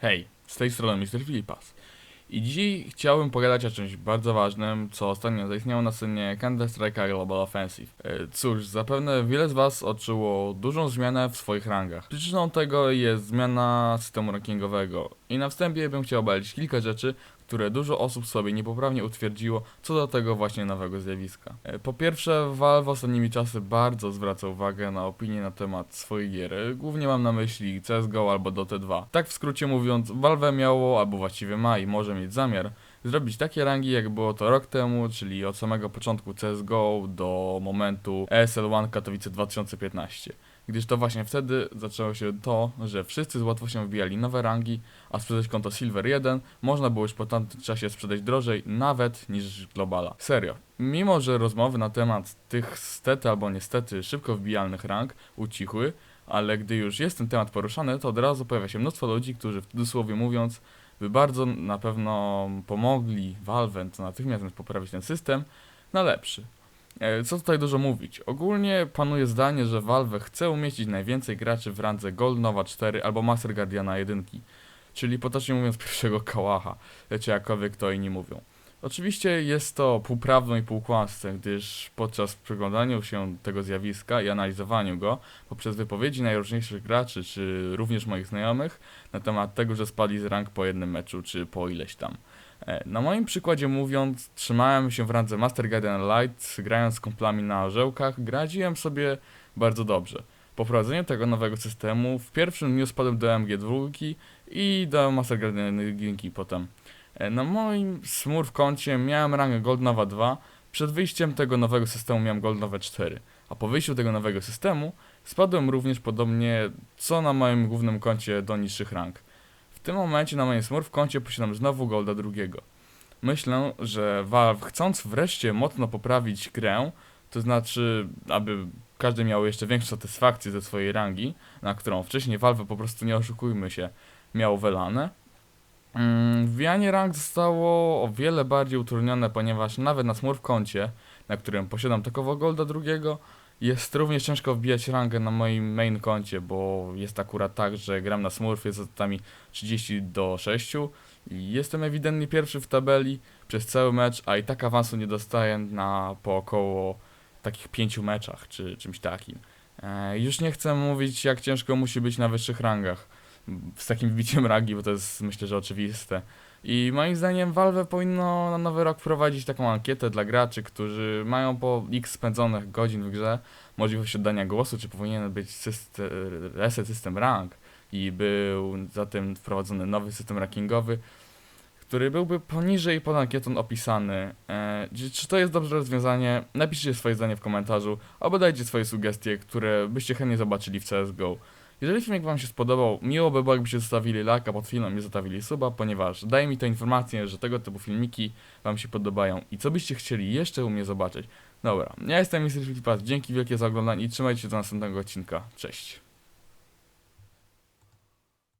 Hej, z tej strony Mr. Filipas. I dzisiaj chciałbym pogadać o czymś bardzo ważnym, co ostatnio zaistniało na scenie Counter-Strike'a Global Offensive. E, Cóż, zapewne wiele z Was odczuło dużą zmianę w swoich rangach. Przyczyną tego jest zmiana systemu rankingowego. I na wstępie bym chciał obalić kilka rzeczy, które dużo osób sobie niepoprawnie utwierdziło co do tego właśnie nowego zjawiska. E, Po pierwsze, Valve ostatnimi czasy bardzo zwraca uwagę na opinie na temat swojej gier. Głównie mam na myśli CSGO albo Dota 2. Tak w skrócie mówiąc, Valve miało, albo właściwie ma i może mieć zamiar, zrobić takie rangi jak było to rok temu, czyli od samego początku CSGO do momentu ESL One Katowice 2015. Gdyż to właśnie wtedy zaczęło się to, że wszyscy z łatwością wbijali nowe rangi, a sprzedać konto Silver 1 można było już po tamtym czasie sprzedać drożej nawet niż Globala. Serio. Mimo, że rozmowy na temat tych stety albo niestety szybko wbijalnych rank ucichły, ale gdy już jest ten temat poruszany, to od razu pojawia się mnóstwo ludzi, którzy w cudzysłowie mówiąc, by bardzo na pewno pomogli Valve to natychmiast poprawić ten system na lepszy. E, Co tutaj dużo mówić? Ogólnie panuje zdanie, że Valve chce umieścić najwięcej graczy w randze Gold Nova 4 albo Master Guardiana 1, czyli potocznie mówiąc pierwszego kałacha, czy jakkolwiek to inni mówią. Oczywiście jest to półprawdą i półkłamstwem, gdyż podczas przyglądania się tego zjawiska i analizowaniu go poprzez wypowiedzi najróżniejszych graczy, czy również moich znajomych na temat tego, że spadli z rank po jednym meczu, czy po ileś tam. E, Na moim przykładzie mówiąc, trzymałem się w randze Master Guardian Light, grając z kumplami na orzełkach, gradziłem sobie bardzo dobrze. Po wprowadzeniu tego nowego systemu, w pierwszym dniu spadłem do MG2 i do Master Guardian 1 potem. E, Na moim Smurf koncie miałem rangę Gold Nova 2, przed wyjściem tego nowego systemu miałem Gold Nova 4, a po wyjściu tego nowego systemu spadłem również podobnie co na moim głównym koncie do niższych rank. W tym momencie na moim Smurf koncie posiadam znowu Golda drugiego. Myślę, że Valve chcąc wreszcie mocno poprawić grę, to znaczy, aby każdy miał jeszcze większą satysfakcję ze swojej rangi, na którą wcześniej Valve po prostu nie oszukujmy się, miał welane. Mm, Wbijanie rank zostało o wiele bardziej utrudnione, ponieważ nawet na Smurf koncie, na którym posiadam takowo Golda drugiego, jest również ciężko wbijać rangę na moim main koncie, bo jest akurat tak, że gram na Smurfie z zasadami 30 do 6 i jestem ewidentnie pierwszy w tabeli przez cały mecz, a i tak awansu nie dostaję na po około takich 5 meczach czy czymś takim. E, już nie chcę mówić jak ciężko musi być na wyższych rangach z takim wbiciem rangi, bo to jest myślę, że oczywiste. I moim zdaniem Valve powinno na nowy rok wprowadzić taką ankietę dla graczy, którzy mają po x spędzonych godzin w grze możliwość oddania głosu, czy powinien być system, reset system rank i był zatem wprowadzony nowy system rankingowy, który byłby poniżej pod ankietą opisany. E, czy to jest dobre rozwiązanie? Napiszcie swoje zdanie w komentarzu, albo dajcie swoje sugestie, które byście chętnie zobaczyli w CSGO. Jeżeli filmik Wam się spodobał, miło by było, jakbyście zostawili lajka pod filmem i zostawili suba, ponieważ daje mi to informację, że tego typu filmiki Wam się podobają i co byście chcieli jeszcze u mnie zobaczyć. Dobra, ja jestem Mr. Filipas, dzięki wielkie za oglądanie i trzymajcie się do następnego odcinka. Cześć.